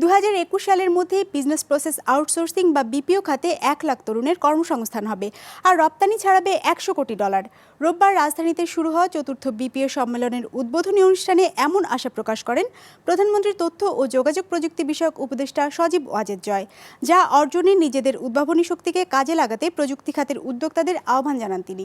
দু হাজার একুশ সালের মধ্যে বিজনেস প্রসেস আউটসোর্সিং বা বিপিও খাতে এক লাখ তরুণের কর্মসংস্থান হবে আর রপ্তানি ছাড়াবে একশো কোটি ডলার। রোববার রাজধানীতে শুরু হওয়া চতুর্থ বিপিও সম্মেলনের উদ্বোধনী অনুষ্ঠানে এমন আশা প্রকাশ করেন প্রধানমন্ত্রীর তথ্য ও যোগাযোগ প্রযুক্তি বিষয়ক উপদেষ্টা সজীব ওয়াজেদ জয়, যা অর্জনে নিজেদের উদ্ভাবনী শক্তিকে কাজে লাগাতে প্রযুক্তি খাতের উদ্যোক্তাদের আহ্বান জানান তিনি।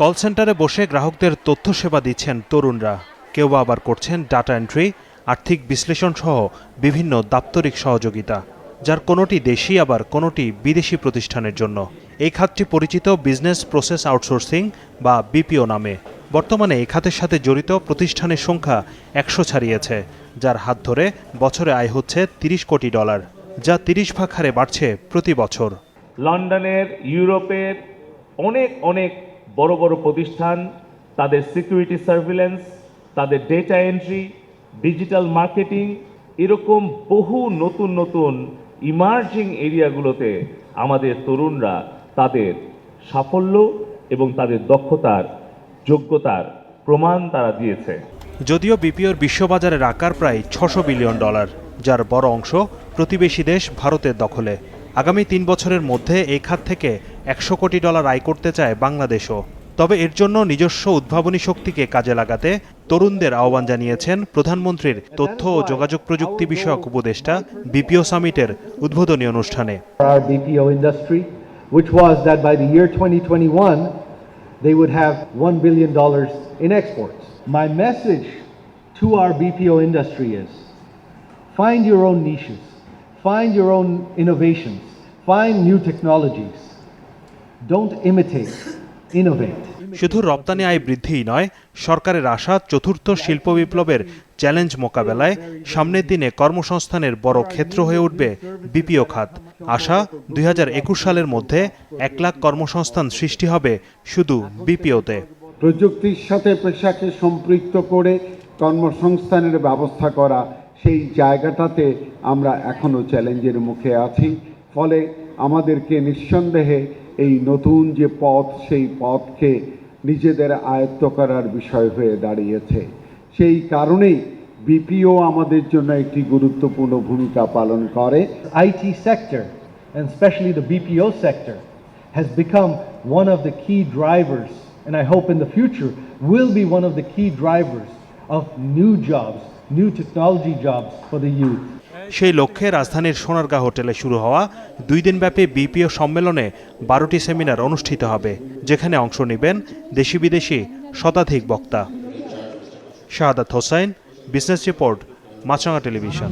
কল সেন্টারে বসে গ্রাহকদের তথ্য সেবা দিচ্ছেন তরুণরা। কেউ আবার করছেন ডাটা এন্ট্রি আর্থিক বিশ্লেষণ সহ বিভিন্ন দাপ্তরিক সহযোগিতা, যার কোনোটি দেশি আবার কোনোটি বিদেশি প্রতিষ্ঠানের জন্য। এই খাতটি পরিচিত বিজনেস প্রসেস আউটসোর্সিং বা বিপিও নামে। বর্তমানে এই খাতের সাথে জড়িত প্রতিষ্ঠানের সংখ্যা একশো ছাড়িয়েছে, যার হাত ধরে বছরে আয় হচ্ছে তিরিশ কোটি ডলার, যা তিরিশ ভাগ হারে বাড়ছে প্রতি বছর। লন্ডনের, ইউরোপের অনেক অনেক বড় বড় প্রতিষ্ঠান, তাদের সিকিউরিটি সার্ভিলেন্স তাদের ডেটা এন্ট্রি ডিজিটাল মার্কেটিং এরকম বহু নতুন নতুন ইমার্জিং এরিয়াগুলোতে আমাদের তরুণরা তাদের সাফল্য এবং তাদের দক্ষতার, যোগ্যতার প্রমাণ তারা দিয়েছে। যদিও বিপিওর বিশ্ববাজারের আকার প্রায় ছশো বিলিয়ন ডলার, যার বড় অংশ প্রতিবেশী দেশ ভারতের দখলে। আগামী তিন বছরের মধ্যে এই খাত থেকে একশো কোটি ডলার আয় করতে চায় বাংলাদেশও। তবে এর জন্য নিজস্ব উদ্ভাবনী শক্তিকে কাজে লাগাতে তরুণদের আহ্বান জানিয়েছেন প্রধানমন্ত্রীর তথ্য ও যোগাযোগ প্রযুক্তি বিষয়ক উপদেষ্টা বিপিও সামিটের উদ্বোধনী অনুষ্ঠানে which was that by the year 2021, they would have $1 billion in exports. My message to our BPO industry is find your own niches, find your own innovations, find new technologies. Don't imitate. শুধু রপ্তানি আয় বৃদ্ধিই নয় সরকারের আশা চতুর্থ শিল্প বিপ্লবের challenge মোকাবেলায় সামনের দিনে কর্মসংস্থানের বড় ক্ষেত্র হয়ে উঠবে বিপিও খাত। আশা দুই হাজার একুশ সালের মধ্যে এক লাখ কর্মসংস্থান সৃষ্টি হবে শুধু বিপিওতে। প্রযুক্তির সাথে পেশাকে সম্পৃক্ত করে কর্মসংস্থানের ব্যবস্থা করা সেই জায়গাটাতে আমরা এখনও চ্যালেঞ্জের মুখে আছি। ফলে আমাদেরকে নিঃসন্দেহে এই নতুন যে পথ সেই পথকে নিজেদের আয়ত্ত করার বিষয় হয়ে দাঁড়িয়েছে সেই কারণেই বিপিও আমাদের জন্য একটি গুরুত্বপূর্ণ ভূমিকা পালন করে IT sector, and especially the BPO sector, has become one of the key drivers, and I hope in the future will be one of the key drivers of new jobs, new technology jobs for the youth. সেই লক্ষ্যে রাজধানীর সোনারগাঁ হোটেলে শুরু হওয়া দুই দিনব্যাপী BPO সম্মেলনে বারোটি সেমিনার অনুষ্ঠিত হবে, যেখানে অংশ নেবেন দেশি বিদেশি শতাধিক বক্তা। Shahadat Hossain business report, Maasranga television.